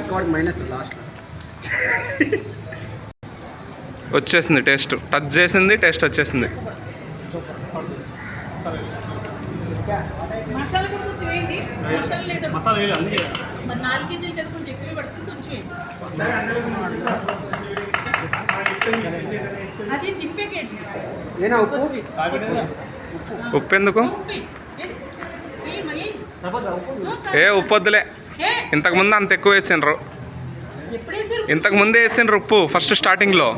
Record minus లాస్ట్లో వచ్చేసింది taste. Touch చేసింది టేస్ట్ వచ్చేసింది. మసాలా కూడా కొంచెం వేయండి. మసాలా లేదా? మసాలా వేయాలి అందుకే మరి నాలుగు కేజీలు కదా కొంచెం ఎక్కువ పడుతుంది కొంచెం వేయండి. అది నింపేకేంటి ఏనా ఉప్పు? ఉప్పు ఎందుకు? ఉప్పు. ఏది? ఏ మరి ఏ? ఇంతకుముందు అంత ఎక్కువ వేసిండ్రు. ఇంతకు ముందే వేసిండ్రు ఉప్పు ఫస్ట్ స్టార్టింగ్లో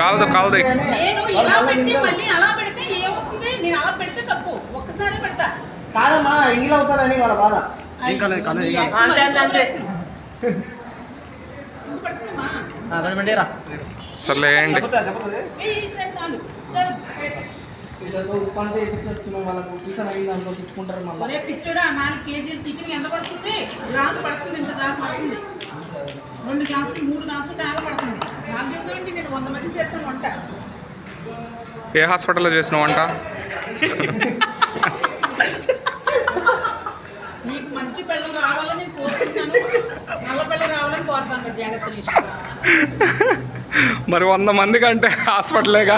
కావదు కావదు నేను ఇలా పెట్టి మళ్ళీ అలా పెడితే ఏమవుతుంది నేను అలా పెడితే తప్పు. ఒక్కసారి పెడతా. కాదమ్మా ఇంగిల్ అవుతారని వాళ్ళ బాధ. ఏం చాలు చాలు వీళ్ళతో ఉప్పు అంతా ఎక్కించేస్తున్నాం వాళ్ళకు టీసన్ అయింది అనుకో తిట్టుకుంటారు మళ్ళీ. పిచ్చోడా నాలుగు కేజీలు చికెన్ ఎంత పడుతుంది? గ్లాస్ పడుతుంది ఇంత గ్లాస్ పడుతుంది? రెండు గ్లాసులు మూడు గ్లాసులు తేడా పడుతుంది. నాకు చెప్తానండి నేను వంద మంది చేస్తాను వంట. ఏ హాస్పిటల్లో చేసిన వంట? నీకు మంచి పిల్లలు రావాలని కోరుకుంటాను. నల్ల పిల్లలు రావాలని కోరుతాను జాగ్రత్తలు తీసుకురా. మరి వంద మంది కంటే హాస్పిటలేగా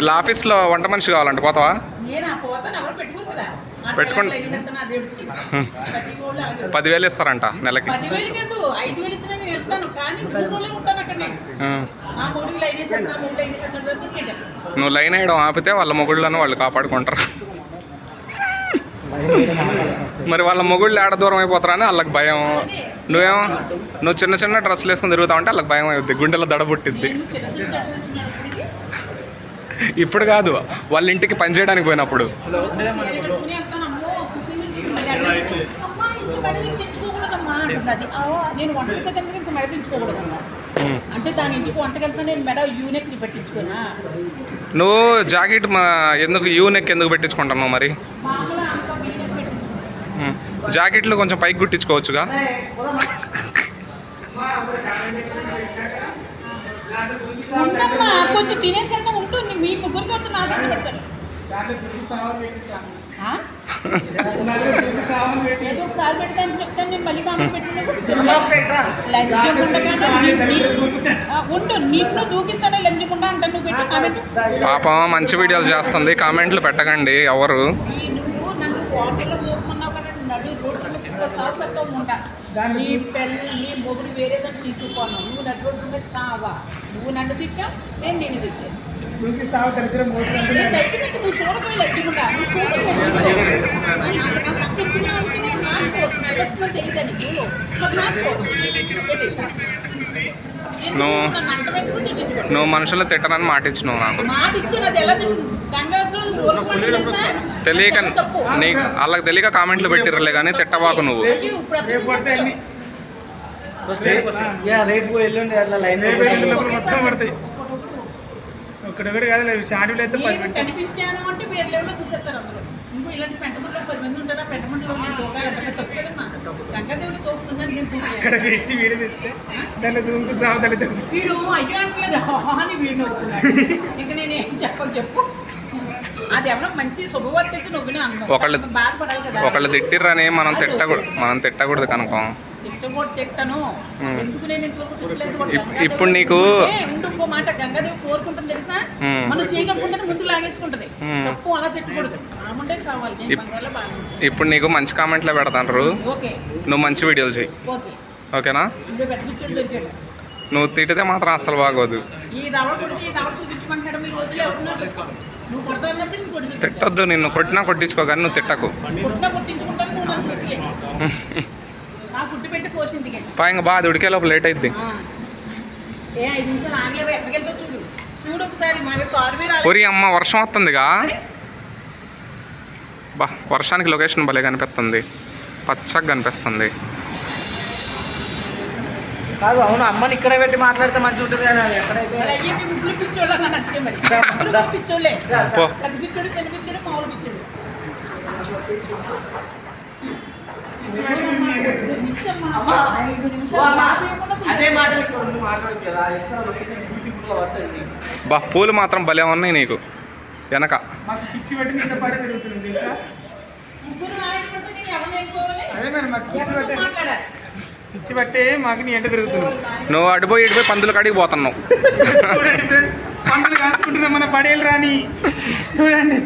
ఇలా ఆఫీస్లో వంట మనిషి కావాలంటే పోతావా? పెట్టుకోండి. పదివేలు ఇస్తారంట నెలకి. నువ్వు లైన్ వేయడం ఆపితే వాళ్ళ మొగుళ్ళను వాళ్ళు కాపాడుకుంటారు. మరి వాళ్ళ మొగుళ్ళు ఏడ దూరం అయిపోతారని వాళ్ళకి భయం. నువ్వేమో నువ్వు చిన్న చిన్న డ్రెస్సులు వేసుకొని తిరుగుతావు అంటే వాళ్ళకి భయం అవుద్ది గుండెలో దడ ఇప్పుడు కాదు వాళ్ళ ఇంటికి పని చేయడానికి పోయినప్పుడు కట్టుకుని వెళ్తాను అమ్మో కుకింగ్ ఇంటికి మళ్ళీ అడిగితే, అమ్మా ఇంత మెడ తెచ్చుకోకూడదమ్మా అంటుంది అది "ఆ, నేను వంటలతో కనుక ఇంత మెడ తెచ్చుకోకూడదమ్మా ఉమ్. అంటే దాని ఇంటికి వంటకి వెళ్తా నేను మెడ యూనిక్ని పెట్టించుకోనా నువ్వు జాకెట్ మా ఎందుకు యూ నెక్ ఎందుకు పెట్టించుకుంటున్నావు మరి. జాకెట్లు కొంచెం పైకి కుట్టించుకోవచ్చుగా ఉండమ్మా కొంచెం తినేసాక ఉంటుంది. మీ ముగ్గురికి వద్దు నా దగ్గర పెడతాను ఆ? ఏదో ఒకసారి పెడతాను చెప్తాను. నేను మళ్ళీ కామెంట్ పెట్టిన ఉండు. నీటిలో దూకిస్తానే లంచకుండా అంటాను. నువ్వు పెట్టిన కామెంట్ పాపం మంచి వీడియోలు చేస్తుంది. కామెంట్లు పెట్టకండి ఎవరు. వాటర్లో దూకమన్నావు కదా నడు రోడ్డు సాగు సత్తం ఉంటా నీ పెళ్ళి నీ మొగుడు వేరే దాన్ని తీసుకుపోను నువ్వు నడు రోడ్డు మీద సావా నువ్వు నన్ను తిట్టా నేను నేను తిట్టా నేనైతే నీకు నువ్వు చూడకమే లగ్గికుండా నువ్వు చూడకు నాకు సంగతి తెలియదా నీకు నాకు నువ్వు- నువ్వు మనుషులు తిట్టనని మాట ఇచ్చినావు నాకు. తెలియక నీకు వాళ్ళకి తెలియక కామెంట్లు పెట్టిర్రలే కానీ తిట్టబాకు నువ్వు. ఒకటి ఒకటి కాదు షార్ట్ అయితే ఇంకో ఇలాంటి పెంటమంటలో పది మంది ఉంటారా కదమ్మా. గంగాదేవుడు తోపుతున్నాను నేను ఇక్కడ తూకాలి పెట్టి వీడియో తెస్తే దాంట్లో దూకు సాగు తల్లిదండ్రులు వీడు అయ్యో అంటలేదు అని వీడు నవ్వుతున్నాడు ఇంక నేను ఏం చెప్పను చెప్పు. అది ఎవరో మంచి శుభవార్త అందం. ఒకళ్ళు- బాధపడాలి కదా. ఒకళ్ళు తిట్టిర్రని మనం తిట్టకూడదు. మనం తిట్టకూడదు కనుక. ఇప్పుడు నీకు- ఇంకో మాట గంగాదేవి కోరుకుంటుంది తెలుసా. మనం ముందుకు లాగేసుకుంటది. తప్పు అలా ఆముండే సావాలి. ఇప్పుడు నీకు మంచి కామెంట్లే ఓకే. నువ్వు మంచి వీడియోలు చెయ్యి ఓకే. ఓకేనా? నువ్వు తిట్టితే మాత్రం అస్సలు బాగోదు. తిట్టొద్దు నిన్ను. కొట్టినా కొట్టించుకో కానీ నువ్వు తిట్టకు. పా ఇంకా బాగా ఉడికే లోపు లేట్ మీద ఒరి అమ్మ వర్షం వస్తుందిగా? బా వర్షానికి లొకేషన్ భలే కనిపిస్తుంది. పచ్చగా కనిపిస్తుంది. కాదు అవును అమ్మని ఇక్కడ పెట్టి మాట్లాడితే మంచిగా ఉంటుంది ఎక్కడైతే? బా పూలు మాత్రం భలే ఉన్నాయి నీకు. వెనక. మాకు మాకు నీ ఎంట తిరుగుతున్నాం నువ్వు అడిపోయి ఇడిపోయి పందుల కాడికి పోతున్నావు. పందులు కాసుకుంటున్నా మన పడేలు రాని చూడండి.